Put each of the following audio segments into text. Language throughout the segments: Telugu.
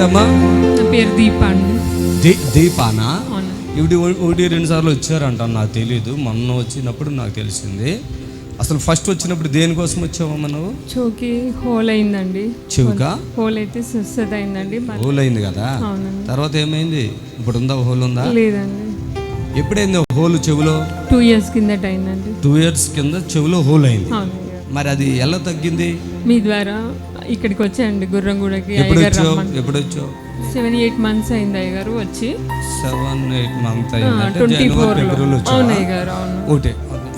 నా పేరు దీప అండి దీపానా? ఇవి ఒకటి రెండు సార్లు వచ్చారంట నాకు తెలియదు మొన్న వచ్చినప్పుడు నాకు తెలిసింది. అసలు ఫస్ట్ వచ్చినప్పుడు దేనికోసం వచ్చావమ్మా నువ్వు? చోకి హోల్ అయిందండి. చెవుకా హోల్ అయితే స్వస్థత అయిందండి హోల్ అయింది కదా? తర్వాత ఏమైంది? ఇప్పుడు ఉందా హోల్ ఉందా? లేదండి. ఎప్పుడైంది హోల్ చెవులో? టూ ఇయర్స్ కిందట అయిందండి. టూ ఇయర్స్ కింద చెవులో హోల్ అయింది. మరి అది ఎలా తగ్గింది? మీ ద్వారా ఇక్కడికి వచ్చాయండి గుర్రంగూడకి ఎప్పుడు అయ్యగారు వచ్చావు? రమ్మని. ఎప్పుడు వచ్చావు? సెవెన్ ఎయిట్ మంత్స్ అయింది అయ్యగారు వచ్చి. సెవెన్ ఎయిట్ మంత్ ట్వంటీ ఫిబ్రవరిలో అవును ఒకటే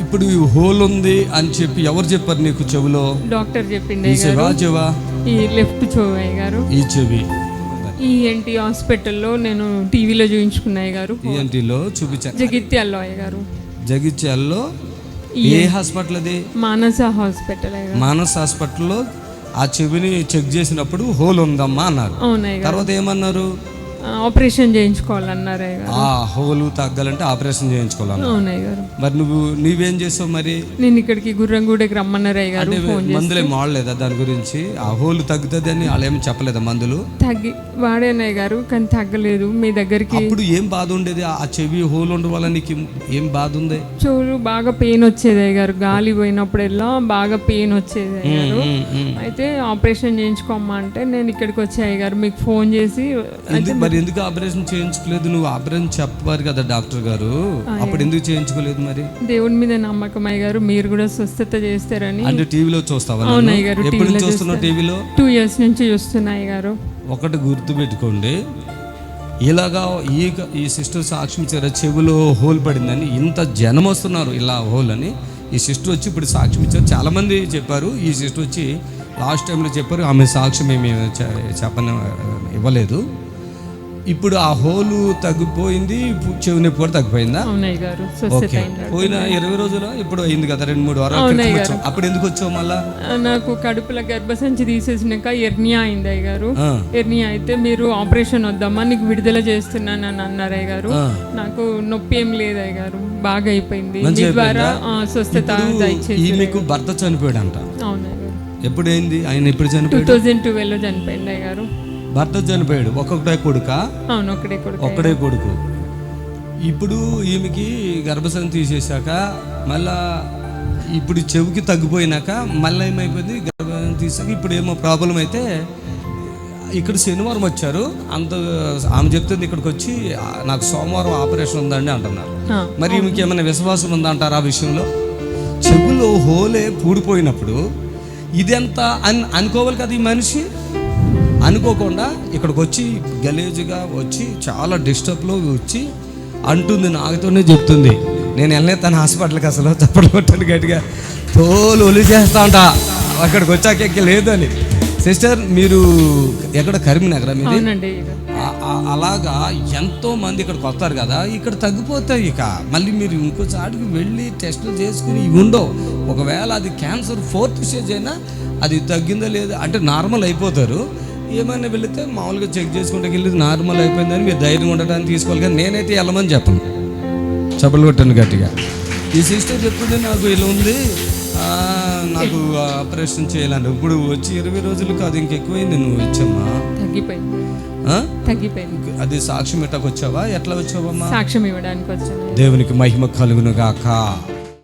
ఇప్పుడు హోల్ ఉంది అని చెప్పి ఎవరు చెప్పారు నీకు చెవిలో? డాక్టర్ చెప్పింది ఈ అయ్యగారు. చెవా చెవా? ఈ లెఫ్ట్ చెవు అయ్యగారు. ఈ చెవి. ఈ ఎన్టీ హాస్పిటల్లో నేను టీవీలో చూపించుకున్న అయ్యగారు. ఈఎన్టీలో చూపించాను జగిత్యాల్లో అయ్యగారు. జగిత్యాల్లో ఏ హాస్పిటల్ అది? మానస హాస్పిటల్ మానస్ హాస్పిటల్లో ఆ చెవిని చెక్ చేసినప్పుడు హోల్ ఉందమ్మా అన్నారు. తర్వాత ఏమన్నారు? ఆపరేషన్ చేయించుకోవాలన్నారు ఆ హోల్ తగ్గాలంటే ఆపరేషన్ చేయించుకోవాలి అయ్యగారు మరి నువ్వు నీవేం చేసావు మరి? నేను ఇక్కడికి గుర్రంగూడకి రమ్మన్నారు చేసి మందులు ఏం వాడలేదా దాని గురించి? ఆ హోల్ తగ్గుతుంది అని వాళ్ళు ఏమి చెప్పలేదా మందులు? తగ్గి వాడాను అయ్యగారు కానీ తగ్గలేదు. మీ దగ్గరికి అప్పుడు ఏం బాధ ఉండేది? ఆ చెవి హోల్ ఉండడం వల్ల నీకు ఏం బాధ ఉంది? చెవులు బాగా పెయిన్ వచ్చేది అయ్యగారు గాలి పోయినప్పుడల్లా బాగా పెయిన్ వచ్చేది. అయితే ఆపరేషన్ చేయించుకోమ్మా అంటే నేను ఇక్కడికి వచ్చి అయ్యగారు మీకు ఫోన్ చేసి ఎందుకు మరి ఎందుకు ఆపరేషన్ చేయించుకోలేదు? నువ్వు ఆపరేషన్ చెప్పారు కదా డాక్టర్ గారు. అప్పుడు ఎందుకు చేయించుకోలేదు మరి? దేవుని మీద నమ్మకం అయ్యగారు మీరు కూడా స్వస్థత చేస్తారని. అంటే టీవీలో చూస్తావా నుంచి టీవీలో చూస్తున్నావు టీవీలో? టూ ఇయర్స్ నుంచి చూస్తున్నా అయ్యగారు ఒకటి గుర్తుపెట్టుకోండి. ఇలాగా ఈ ఈ సిస్టర్ సాక్ష్యం ఇచ్చారు చెవిలో హోల్ పడిందని ఇంత జనం వస్తున్నారు ఇలా హోల్ అని. ఈ సిస్టర్ వచ్చి ఇప్పుడు సాక్ష్యం ఇచ్చారు. చాలామంది చెప్పారు. ఈ సిస్టర్ వచ్చి లాస్ట్ టైంలో చెప్పారు ఆమె సాక్ష్యం ఏమి చెప్పని ఇవ్వలేదు. ఇప్పుడు ఆ హోలు తగ్గిపోయింది ఇప్పుడు చెవి నొప్పి కూడా తగ్గిపోయిందా? అవును ఓకే. పోయిన ఇరవై రోజులు? ఇప్పుడు అయింది కదా రెండు మూడు వారాల అప్పుడు ఎందుకు వచ్చావు మళ్ళా? నాకు కడుపులో గర్భసంచి తీసేసినాక ఎర్నియా అయింది అయ్యగారు ఆ, ఎర్నియా అయితే మీరు ఆపరేషన్ వద్దామా నీకు విడుదల చేస్తున్నాను అని అన్నారు అయ్యగారు ఆ. నాకు నొప్పి ఏం లేదు అయ్యగారు బాగా అయిపోయింది. ద్వారా స్వస్థత ఈమెకు భర్త చనిపోయాడంట. అవును అయ్యగారు ఎప్పుడు అయింది ఆయన ఎప్పుడు టూ చనిపోయాడు థౌజండ్ ట్వెల్వ్లో చనిపోయింది అయ్యగారు భర్త చనిపోయాడు. ఒక్కొక్కటే కొడుక? అవును ఒకడే కొడుకు. ఒక్కడే కొడుకు. ఇప్పుడు ఈమెకి గర్భసంచి తీసేశాక మళ్ళా ఇప్పుడు చెవికి తగ్గిపోయినాక మళ్ళీ ఏమైపోయింది? గర్భం తీసాక ఇప్పుడు ఏమో ప్రాబ్లం అయితే ఇక్కడ శనివారం వచ్చారు. అంత ఆమె చెప్తుంది ఇక్కడికి వచ్చి "ఆ, నాకు సోమవారం ఆపరేషన్ ఉందండి అంటున్నారు. మరి ఈమెకి ఏమైనా విశ్వాసం ఉందంటారా ఆ విషయంలో? చెవులో హోలే పూడిపోయినప్పుడు ఇదెంత అని అనుకోవాలి కదా ఈ మనిషి? అనుకోకుండా ఇక్కడికి వచ్చి గలేజ్గా వచ్చి చాలా డిస్టర్బ్లో వచ్చి అంటుంది నాకుతోనే చెప్తుంది. నేను వెళ్ళే తన హాస్పిటల్కి అసలు చప్పట్లు కొట్టాను గట్టిగా. తోలు ఒలి చేస్తా ఉంటా అక్కడికి వచ్చాక ఎక్క లేదు అని. సిస్టర్ మీరు ఎక్కడ? కరీంనగర్ మీది? ఆ- అలాగా ఎంతో మంది ఇక్కడికి వస్తారు కదా. ఇక్కడ తగ్గిపోతాయి ఇక. మళ్ళీ మీరు ఇంకోసారికి వెళ్ళి టెస్టులు చేసుకుని ఇవి ఉండవు. ఒకవేళ అది క్యాన్సర్ ఫోర్త్ స్టేజ్ అయినా అది తగ్గిందో లేదో అంటే నార్మల్ అయిపోతారు. ఏమైనా వెళితే మామూలుగా చెక్ చేసుకుంటే వెళ్ళి నార్మల్ అయిపోయిందని మీరు ధైర్యం ఉండడానికి తీసుకోవాలి కానీ నేనైతే వెళ్ళమని చెప్పను. చెప్పలు కొట్టాను గట్టిగా. ఈ సిస్టర్ చెప్తుంది నాకు ఇలా ఉంది. ఆ, నాకు ఆపరేషన్ చేయాలంటే ఇప్పుడు వచ్చి ఇరవై రోజులు కాదు ఇంకెక్కువైంది నువ్వు వచ్చమ్మా తగ్గిపోయింది. ఆ? తగ్గిపోయింది. అది సాక్ష్యం ఎట్టకు వచ్చావా ఎట్లా వచ్చావమ్మా? సాక్ష్యం ఇవ్వడానికి వచ్చాను. దేవునికి మహిమ కలుగును గాక